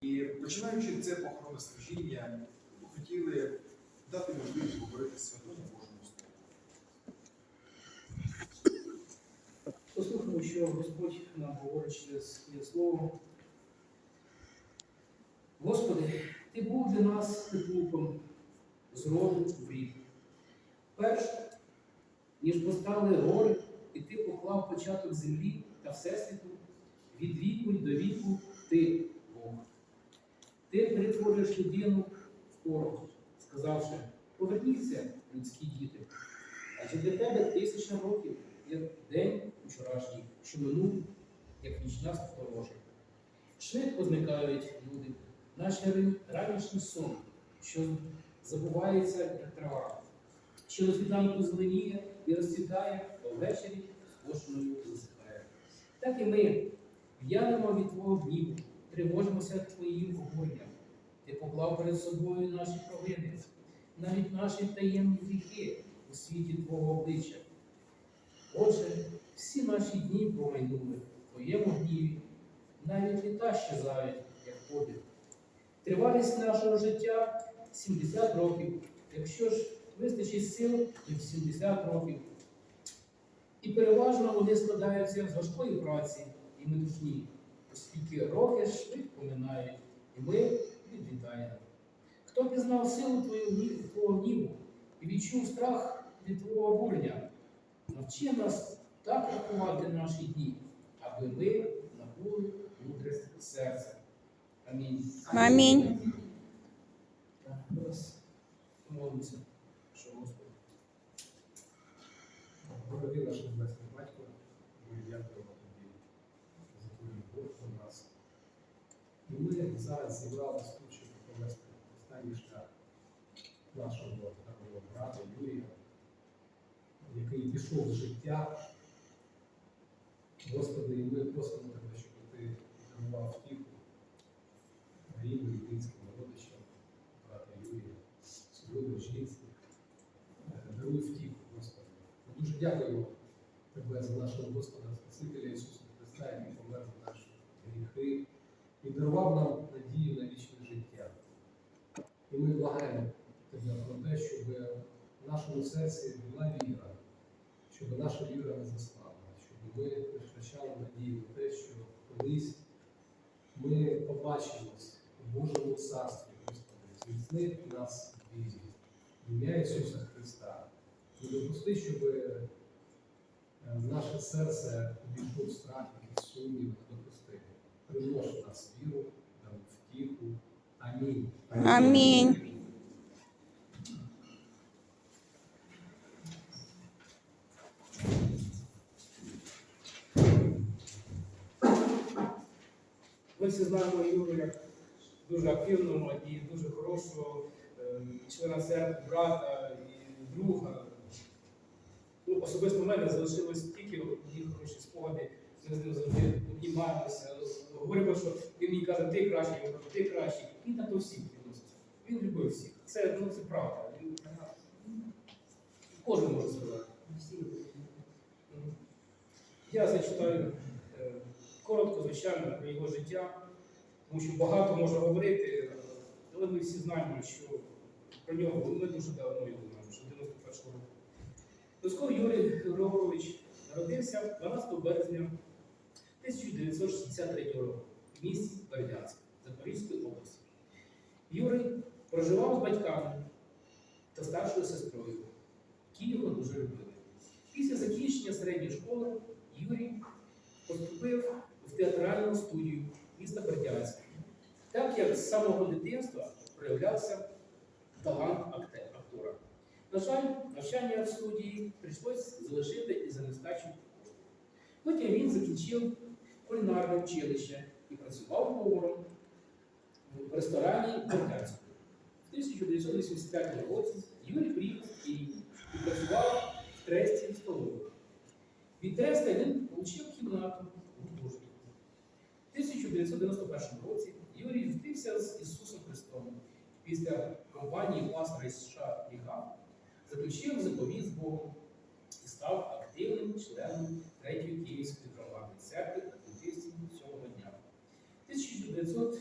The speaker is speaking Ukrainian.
І починаючи це похоронне служіння, ми хотіли дати можливість говорити святому Божому Слову. Послухаємо, що Господь нам говорить через своє слово. Господи, Ти був для нас притулком з роду в рік. Перш, ніж постали гори, і ти поклав початок землі та Всесвіту, від віку до віку перетворюєш людину в порох, сказавши, поверніться, людські діти. Адже для тебе тисяча років, як день вчорашній, що минув, як нічна сторожа. Швидко зникають люди, наче ранішній сон, що забувається, як трава, що на світанку зеленіє і розцвітає, а ввечері скошеною висихає. Так і ми в'янемо від твого гніву, тривожимося твоїм обуренням. Ти поклав перед собою наші провини, навіть наші таємні гріхи у світі Твого обличчя. Отже, всі наші дні промайнули в Твоєму гніві, навіть літа щезають, як подих. Тривалість нашого життя 70 років. Якщо ж вистачить сил, то 70 років. І переважно вони складаються з важкої праці і метушні, оскільки роки швидко минають, і ми відлітаємо. Хто пізнав силу твого гніву і відчув страх від твого обурення, навчи нас так рахувати наші дні, аби ми набули мудрість серця. Амінь. Амінь. Помолимося, що Господи. Дорогий наш Небесний Батько, ми дякуємо тобі за твою любов до нас. І ми зараз зібралися тут, щоб провести останній нашого дорогого брата Юрія, який пішов з життя. Господи, і ми просимо тебе, щоб ти дарував втіху рідним українським родичам, брата Юрія, свою жінці. Даруй втіху, Господи. Ми дуже дякуємо Тебе за нашого Господа Спасителя Ісуса Христа, який помер за наші гріхи і дарував нам надію на вічне життя. І ми благаємо Тебе про те, щоб в нашому серці була віра, щоб наша віра не заслабла, щоб ми не втрачали надію на те, що колись ми побачимось у Божому царстві, Господи, зміцни нас вірі. Ім'я Ісуса Христа. Не допусти, щоб е, наше серце увійшов страх, якийсь сумнів, в нас віру, нам втіху. Амінь. Амінь. Ми всі знаємо Юру як дуже активного і дуже хорошого е, члена церкви, брата і друга. Ну, особисто в мене залишилось тільки одні хороші спогади. Ми з ним завжди обнімаємося. Говоримо, що він мені каже, ти кращий, я кажу, ти кращий. Він так до всіх відноситься. Він любив всіх. Це, ну, це правда. Кожен може сказати. Я зачитаю е, коротко, звичайно, про його життя, тому що багато можна говорити, але ми всі знаємо, що про нього ми дуже давно його знаємо, що 91 року. Досков Юрій Григорович народився 12 березня 1963 року в місті Бердянськ Запорізької області. Юрій проживав з батьками та старшою сестрою, які його дуже любили. Після закінчення середньої школи Юрій поступив в театральну студію міста Бердянська, так як з самого дитинства проявлявся талант актора. На жаль, навчання в студії прийшлось залишити із-за нестачі коштів. Потім він закінчив кулінарне училище і працював поваром в ресторані Бердянську. В 1985 році Юрій приїхав в Київ і працював в тресті столової. Від Треста він отримав кімнату у гуртожитку. В 1991 році Юрій зустрівся з Ісусом Христом. Після кампанії пастора США Ліга заключив заповіт з Богом і став активним членом Третьої Київської православної церкви 1994 року.